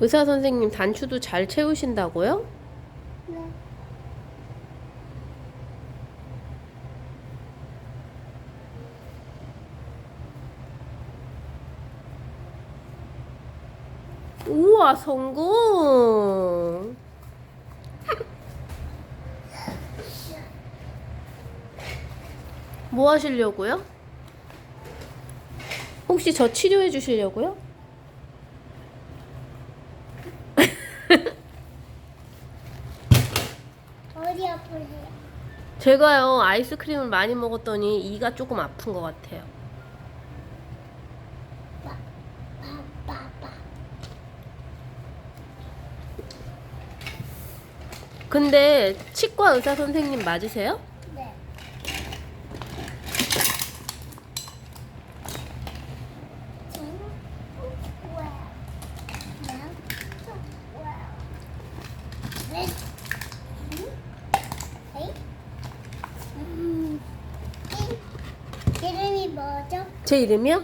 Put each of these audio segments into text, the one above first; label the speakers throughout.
Speaker 1: 의사 선생님 단추도 잘 채우신다고요?
Speaker 2: 네.
Speaker 1: 우와, 성공! 뭐 하시려고요? 혹시 저 치료해 주시려고요?
Speaker 2: 어디 아프세요?
Speaker 1: 제가요, 아이스크림을 많이 먹었더니 이가 조금 아픈 것 같아요. 근데 치과 의사 선생님 맞으세요?
Speaker 2: 네. 저는 왜? 난 왜? 네. 에이? 음. 이- 뭐죠?
Speaker 1: 제 이름이요?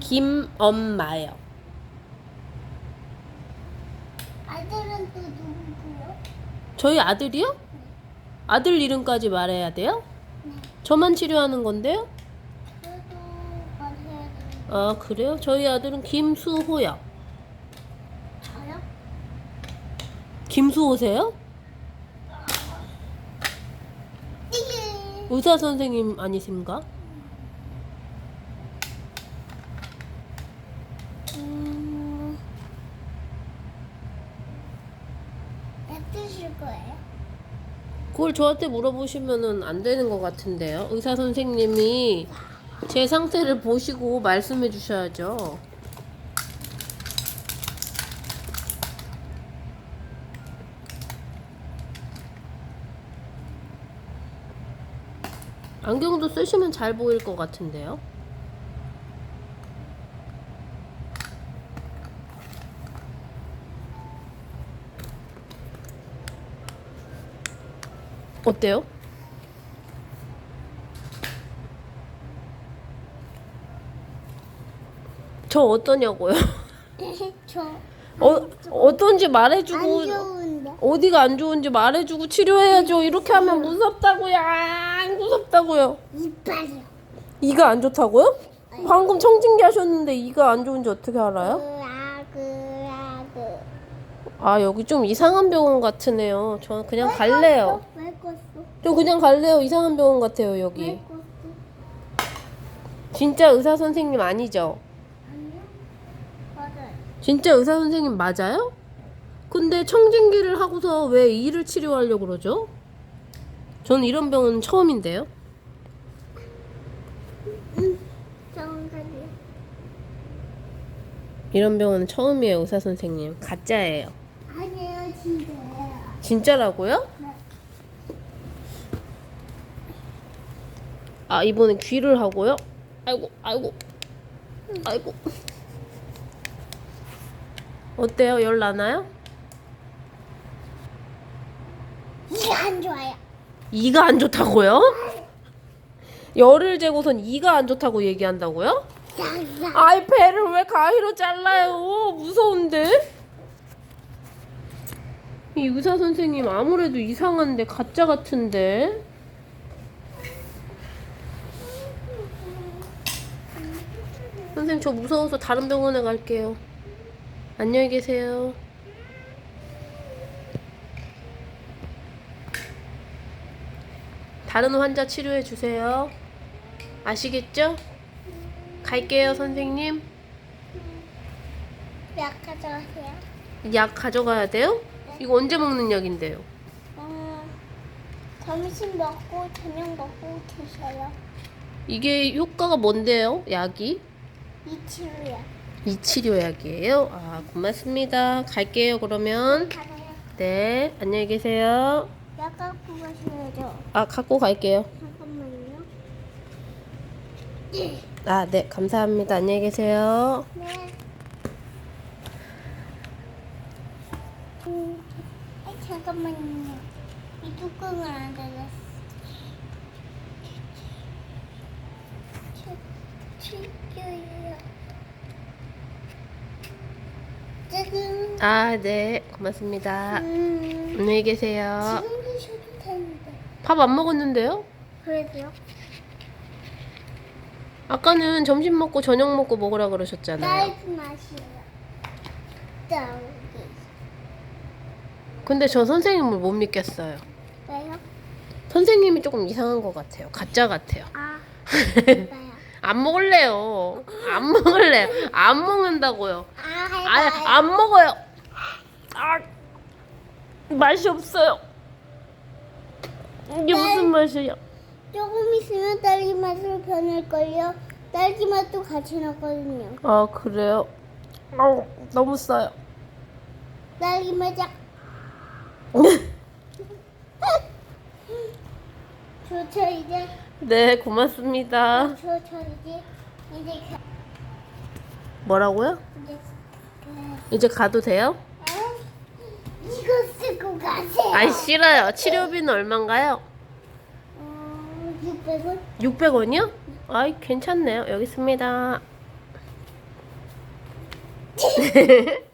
Speaker 1: 김엄마요.
Speaker 2: 아들은 또 누구고요?
Speaker 1: 저희 아들이요? 아들 이름까지 말해야 돼요?
Speaker 2: 네.
Speaker 1: 저만 치료하는 건데요?
Speaker 2: 저도 말해야 되는
Speaker 1: 아, 그래요? 저희 아들은 김수호요.
Speaker 2: 저요?
Speaker 1: 김수호세요?
Speaker 2: 띠기.
Speaker 1: 의사 선생님 아니신가?
Speaker 2: 음. 거예요?
Speaker 1: 그걸 저한테 물어보시면은 안 되는 것 같은데요. 의사 선생님이 제 상태를 보시고 말씀해 주셔야죠. 안경도 쓰시면 잘 보일 것 같은데요. 어때요? 저 어떠냐고요?
Speaker 2: 저
Speaker 1: 어, 어떤지
Speaker 2: 안
Speaker 1: 말해주고
Speaker 2: 좋은데.
Speaker 1: 어디가 안 좋은지 말해주고 치료해야죠. 이렇게 하면 무섭다고요. 아, 무섭다고요.
Speaker 2: 이빨이요.
Speaker 1: 이가 안 좋다고요? 방금 청진기 하셨는데 이가 안 좋은지 어떻게 알아요?
Speaker 2: 그아그아그.
Speaker 1: 아 여기 좀 이상한 병원 같으네요. 저 그냥 갈래요.
Speaker 2: 왜 껐어?
Speaker 1: 저 그냥 갈래요. 이상한 병원 같아요
Speaker 2: 왜
Speaker 1: 여기.
Speaker 2: 껐어?
Speaker 1: 진짜 의사 선생님 아니죠?
Speaker 2: 아니요. 맞아요.
Speaker 1: 진짜 의사 선생님 맞아요? 근데 청진기를 하고서 왜 이를 치료하려고 그러죠? 저는 이런 병원 처음인데요. 이런 병원은 처음이에요, 의사 선생님. 가짜예요.
Speaker 2: 아니에요, 진짜예요.
Speaker 1: 진짜라고요?
Speaker 2: 네.
Speaker 1: 아, 이번에 귀를 하고요? 아이고, 아이고. 아이고. 어때요? 열 나나요?
Speaker 2: 이게 안 좋아요.
Speaker 1: 이가 안 좋다고요? 열을 재고선 이가 안 좋다고 얘기한다고요? 아이 배를 왜 가위로 잘라요? 무서운데? 이 의사 선생님 아무래도 이상한데 가짜 같은데? 선생님 저 무서워서 다른 병원에 갈게요. 안녕히 계세요. 다른 환자 치료해 주세요. 아시겠죠? 갈게요, 선생님.
Speaker 2: 약 가져가세요.
Speaker 1: 약 가져가야 돼요? 이거 언제 먹는 약인데요?
Speaker 2: 어, 점심 먹고 저녁 먹고 드세요.
Speaker 1: 이게 효과가 뭔데요? 약이?
Speaker 2: 이 치료야.
Speaker 1: 이 치료약이에요? 아, 고맙습니다. 갈게요, 그러면.
Speaker 2: 가세요.
Speaker 1: 네, 안녕히 계세요.
Speaker 2: 약 갖고 가셔야죠.
Speaker 1: 아, 갖고 갈게요.
Speaker 2: 잠깐만요.
Speaker 1: 아, 네, 감사합니다. 안녕히 계세요.
Speaker 2: 네. 음, 잠깐만요. 이 뚜껑을 안 닫았어.
Speaker 1: 아, 네. 고맙습니다.
Speaker 2: 음,
Speaker 1: 안녕히 계세요.
Speaker 2: 지금 드셔도 되는데.
Speaker 1: 밥 안 먹었는데요?
Speaker 2: 그래도요?
Speaker 1: 아까는 점심 먹고 저녁 먹고 먹으라 그러셨잖아요.
Speaker 2: 딸기 맛이에요. 딸기.
Speaker 1: 근데 저 선생님을 못 믿겠어요.
Speaker 2: 왜요?
Speaker 1: 선생님이 조금 이상한 것 같아요. 가짜 같아요.
Speaker 2: 아, 왜요?
Speaker 1: 안 먹을래요. 안 먹을래요. 안 먹는다고요.
Speaker 2: 아,
Speaker 1: 아,
Speaker 2: 해봐요.
Speaker 1: 안 먹어요. 아, 맛이 없어요. 이게 무슨 맛이야?
Speaker 2: 조금 있으면 딸기 맛으로 변할걸요. 딸기 맛도 같이 넣거든요.
Speaker 1: 아, 그래요? 아우, 너무 써요.
Speaker 2: 딸기 맛이 좋죠 이제.
Speaker 1: 네, 고맙습니다.
Speaker 2: 좋죠 이제. 이제 가.
Speaker 1: 뭐라고요?
Speaker 2: 이제 가.
Speaker 1: 이제 가도 돼요?
Speaker 2: 아, 이거 쓰고 가세요.
Speaker 1: 아이, 싫어요. 치료비는 얼마인가요?
Speaker 2: 어, 600원?
Speaker 1: 600원이요? 아이, 괜찮네요. 여기 있습니다.